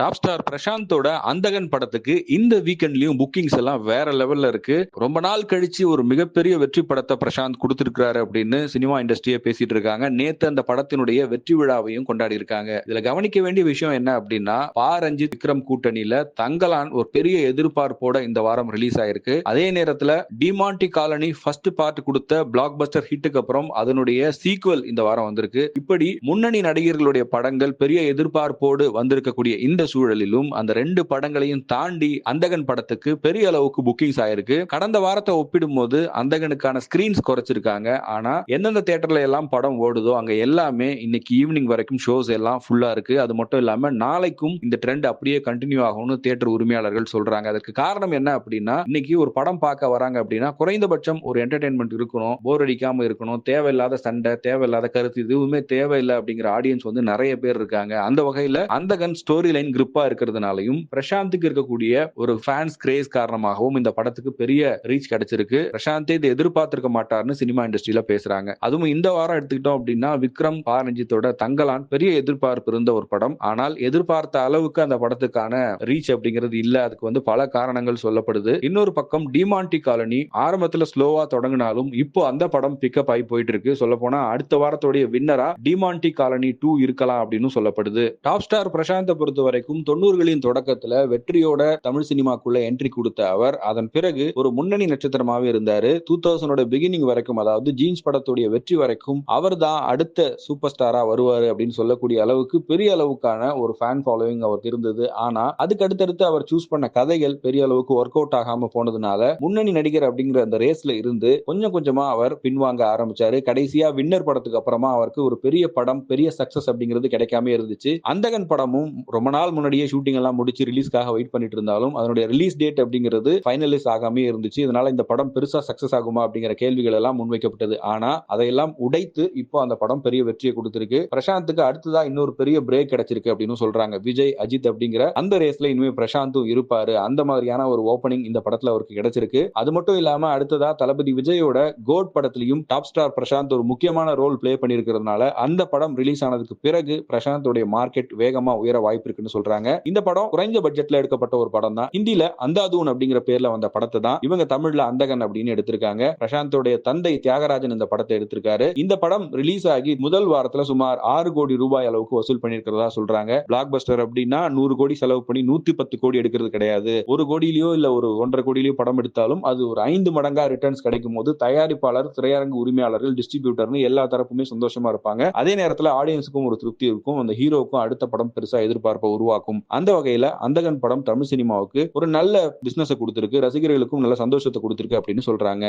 Top star பிரசாந்தோட அந்தகன் படத்துக்கு இந்த வீக்கெண்ட்லயும் bookings எல்லாம் வேற லெவல்ல இருக்கு. ரொம்ப நாள் கழிச்சு ஒரு மிகப்பெரிய வெற்றி படத்தை பிரசாந்த் கொடுத்திருக்காரு அப்படின்னு சினிமா இண்டஸ்ட்ரியே பேசிட்டு இருக்காங்க. நேத்து அந்த படத்தினுடைய வெற்றி விழாவையும் கொண்டாடி இருக்காங்க இதுல கவனிக்க வேண்டிய விஷயம் என்ன அப்படின்னா பா. ரஞ்சித் விக்ரம் கூட்டணியில தங்கலான் ஒரு பெரிய எதிர்பார்ப்போட இந்த வாரம் ரிலீஸ் ஆயிருக்கு. அதே நேரத்துல டிமாண்டி காலனி ஃபர்ஸ்ட் பார்ட் கொடுத்த பிளாக் பஸ்டர் ஹிட்டுக்கு அப்புறம் அதனுடைய சீக்குவல் இந்த வாரம் வந்திருக்கு. இப்படி முன்னணி நடிகர்களுடைய படங்கள் பெரிய எதிர்பார்ப்போடு வந்திருக்கக்கூடிய இந்த சூழலிலும் அந்த ரெண்டு படங்களையும் தாண்டி அந்தகன் படத்துக்கு பெரிய அளவுக்கு புக்கிங்ஸ் ஆயிருக்கு. கடந்த வாரத்தை ஒப்பிடும்போது அந்தகனுக்கான ஸ்கிரீன்ஸ் குறைச்சிருக்காங்க. ஆனா எந்தெந்த தியேட்டர்ல எல்லாம் படம் ஓடுதோ அங்க எல்லாமே இன்னைக்கு ஈவினிங் வரைக்கும் ஷோஸ் எல்லாம் ஃபுல்லா இருக்கு. அது மட்டும் இல்லாம நாளைக்கும் இந்த ட்ரெண்ட் அப்படியே கண்டினியூ ஆகும்னு தியேட்டர் உரிமையாளர்கள் சொல்றாங்க. அதற்கு காரணம் என்ன அப்படின்னா இன்னைக்கு ஒரு படம் பார்க்க வராங்க அப்படின்னா குறைந்தபட்சம் ஒரு என்டர்டைன்மெண்ட் இருக்கணும் போர் அடிக்காம இருக்கணும் தேவையில்லாத சண்டை தேவையில்லாத கருத்து இதுவுமே தேவையில்லை அப்படிங்கிற ஆடியன்ஸ் வந்து நிறைய பேர் இருக்காங்க. அந்த வகையில அந்தகன் ஸ்டோரி லைன் கிரிப்பா இருக்கிறதுனாலையும் பிரசாந்துக்கு இருக்கக்கூடிய ஒரு ஃபேன்ஸ் கிரேஸ் காரணமாகவும் இந்த படத்துக்கு பெரிய ரீச் கிடைச்சிருக்கு. பிரசாந்தே இதை எதிர்பார்த்திருக்க மாட்டார்னு சினிமா இண்டஸ்ட்ரியில பேசுறாங்க. அதுவும் இந்த வாரம் எடுத்துக்கிட்டோம் அப்படின்னா விக்ரம் பாரஞ்சித்தோட தங்கலான் பெரிய எதிர்பார்ப்பு இருந்த ஒரு படம். ஆனால் எதிர்பார்த்த அளவுக்கு அந்த படத்துக்கான ரீச் அப்படிங்கிறது இல்ல. அதுக்கு வந்து பல காரணங்கள் சொல்லப்படுது. இன்னொரு பக்கம் டிமாண்டி காலனி ஆரம்பத்துல ஸ்லோவா தொடங்கினாலும் இப்போ அந்த படம் பிக்கப் ஆகி போயிட்டு இருக்கு சொல்ல போனா அடுத்த வாரத்தோடைய வின்னரா டிமாண்டி காலனி டூ இருக்கலாம் அப்படின்னு சொல்லப்படுது. டாப் ஸ்டார் பிரசாந்த பொறுத்த வரைக்கும் தொண்ணூறுகளின் தொடக்கத்துல வெற்றியோட தமிழ் சினிமாக்குள்ள என்ட்ரி கொடுத்த அவர். அதன் பிறகு ஒரு முன்னணி நட்சத்திரமாவே இருந்தாரு. டூ தௌசண்டோட பிகினிங் வரைக்கும் அதாவது ஜீன்ஸ் படத்துடைய வெற்றி வரைக்கும் அவர் தான் அடுத்த சூப்பர் ஸ்டாரா வருவாரு அப்படின்னு சொல்லக்கூடிய அளவுக்கு பெரிய அளவுக்கான ஒரு ஃபேன் ஃபாலோவிங் அவருக்கு இருந்தது. ஆனா அதுக்கு அடுத்தடுத்து அவர் சூஸ் பண்ண கதைகள் பெரிய அளவுக்கு ஒர்க் அவுட் ஆகாம போனதுனால முன்னணி நடிகர் அப்படிங்கிற அந்த ரேஸ்ல இருந்து கொஞ்சம் கொஞ்சமா அவர் பின்வாங்க ஆரம்பிச்சாரு. கடைசியா வின்னர் படத்துக்கு அப்புறமா அவருக்கு ஒரு பெரிய படம் பெரிய சக்சஸ் அப்படிங்கிறது கிடைக்காம இருந்துச்சு. அந்தகன் படமும் ரொம்ப நாள் முன்னாடியே ஷூட்டிங் எல்லாம் முடிச்சு ரிலீஸ்க்காக வெயிட் பண்ணிட்டு இருந்தாலும் அதனுடைய ரிலீஸ் டேட் அப்படிங்கிறது ஃபைனலைஸ் ஆகாமே இருந்துச்சு. இதனால இந்த படம் பெருசா சக்சஸ் ஆகுமா அப்படிங்கிற கேள்விகள் எல்லாம் முன்வைக்கப்பட்டது. ஆனா அதையெல்லாம் உடைத்து இப்போ அந்த படம் பெரிய வெற்றியை கொடுத்திருக்கு. பிரசாந்துக்கு அடுத்ததா இன்னொரு பெரிய பிரேக் கிடைச்சிருக்கு அப்படின்னு சொல்றாங்க விஜய் அஜித் அப்படிங்கிற அந்த ரேஸ்ல இனிமே பிரசாந்தும் இருப்பாரு. அந்த மாதிரியான ஒரு ஓப்பனிங் இந்த படத்துல அவருக்கு கிடைச்சிருக்கு. அது மட்டும் இல்லாம அடுத்ததா தளபதி விஜயோட கோட் படத்திலையும் டாப் ஸ்டார் பிரசாந்த் ஒரு முக்கியமான ரோல் பிளே பண்ணிருக்கிறதுனால அந்த படம் ரிலீஸ் ஆனதுக்கு பிறகு பிரசாந்தோடைய மார்க்கெட் வேகமா உயர வாய்ப்பு இருக்குன்னு சொல்றாங்க. இந்த படம் குறைஞ்ச பட்ஜெட்ல எடுக்கப்பட்ட ஒரு படம் தான். ஹிந்தில அந்தாதூன் அப்படிங்கிற பேர்ல வந்த படத்தை தான் இவங்க தமிழ்ல அந்தகன் அப்படின்னு எடுத்திருக்காங்க. பிரசாந்தோடைய தந்தை தியாகராஜன் இந்த படத்தை எடுத்திருக்காரு. இந்த படம் ரிலீஸ் ஆகி முதல் வாரத்துல சுமார் ஆறு கோடி ரூபாய் அளவுக்கு வசூல் பண்ணிருக்கிறதா சொல்றாங்க. பிளாக் பஸ்டர் அப்படின்னா நூறு கோடி செலவு பண்ணி நூத்தி பத்து கோடி எடுக்கிறது கிடையாது. ஒரு கோடியிலயோ இல்ல ஒரு ஒன்றரை கோடியிலயோ படம் எடுத்தாலும் அது ஒரு ஐந்து மடங்கா ரிட்டர்ன்ஸ் கிடைக்கும் போது தயாரிப்பாளர் திரையரங்கு உரிமையாளர்கள் டிஸ்ட்ரிபியூட்டர்னு எல்லா தரப்புமே சந்தோஷமா இருப்பாங்க. அதே நேரத்துல ஆடியன்ஸுக்கும் ஒரு திருப்தி இருக்கும். அந்த ஹீரோக்கும் அடுத்த படம் பெருசா எதிர்பார்ப்பை உருவாக்கும். அந்த வகையில அந்தகன் படம் தமிழ் சினிமாவுக்கு ஒரு நல்ல பிசினஸ் கொடுத்திருக்கு. ரசிகர்களுக்கும் நல்ல சந்தோஷத்தை கொடுத்திருக்கு அப்படின்னு சொல்றாங்க.